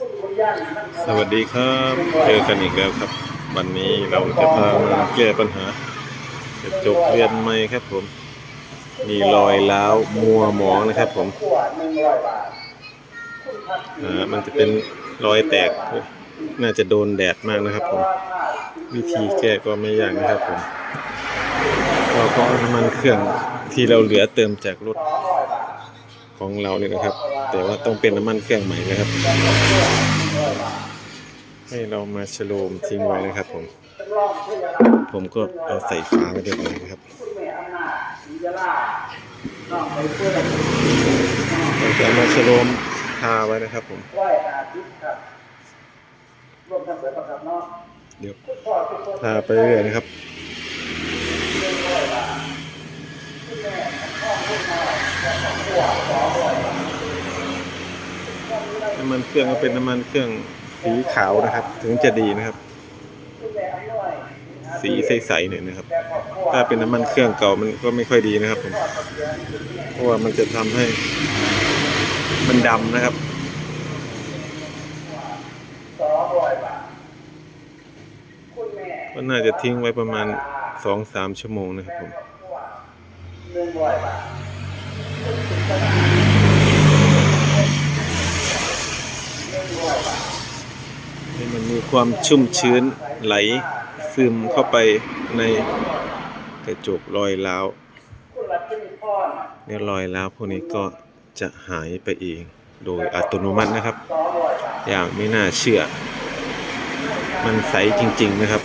สวัสดีครับ เจอกันอีกแล้วครับ วันนี้เราจะพามาแก้ปัญหากระจกเรือนไหมครับผม มีรอยร้าวมัวหมองนะครับผมอ่ามันจะเป็นรอยแตก น่าจะโดนแดดมากนะครับผม วิธีแก้ก็ไม่ยากนะครับผมเราก็น้ำมันเครื่องที่เราเหลือเติมจากรถ ของเราเนี่ยนะครับ แต่ว่าต้องเป็นน้ำมันเครื่องใหม่นะครับ ให้เรามาชโลมทิ้งไว้นะครับผม ผมก็เอาใส่ฝาไว้เรียบร้อยนะครับเราจะมาชโลมทาไว้นะครับผมไหว้อาทิตย์ครับรวมทั้งเดประครับเนาะเดี๋ยวคุณพ่อทุกคนทาไปเรื่อยนะครับ น้ำมันเครื่องก็เป็นน้ำมันเครื่องสีขาวนะครับ ถึงจะดีนะครับ สีใสๆหน่อยนะครับ ถ้าเป็นน้ำมันเครื่องเก่ามันก็ไม่ค่อยดีนะครับผมเพราะว่ามันจะทำให้มันดำนะครับก็น่าจะทิ้งไว้ประมาณสองสามชั่วโมงนะครับผมหนึ่งร้อยบาท ให้มันมีความชุ่มชื้นไหลซึมเข้าไปในกระจกรอยร้าวเนี่ยรอยร้าวพวกนี้ก็จะหายไปเองโดยอัตโนมัตินะครับองร้อยบาทอย่างไม่น่าเชื่อ มันใสจริง ๆ นะครับ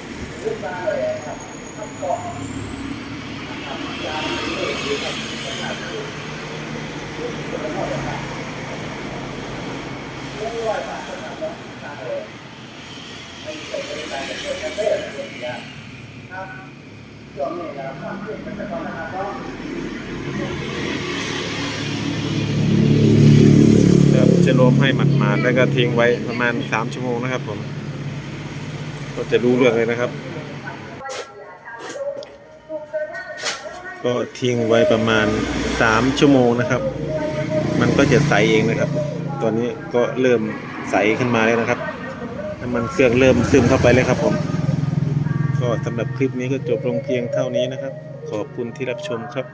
ช่วงนี้นะครับความเครียดมันจะต้องนะครับเนาะครับจะรวมให้หมาดๆแล้วก็ทิ้งไว้ประมาณ 3 ชั่วโมงนะครับผม ก็จะรู้เรื่องเลยนะครับ ก็ทิ้งไว้ประมาณ 3 ชั่วโมงนะครับ มันก็จะใสเองนะครับ ตอนนี้ก็เริ่มใสขึ้นมาแล้วนะครับน้ำมันเครื่องเริ่มซึมเข้าไปเลยครับผม ก็สำหรับคลิปนี้ก็จบลงเพียงเท่านี้นะครับ ขอบคุณที่รับชมครับ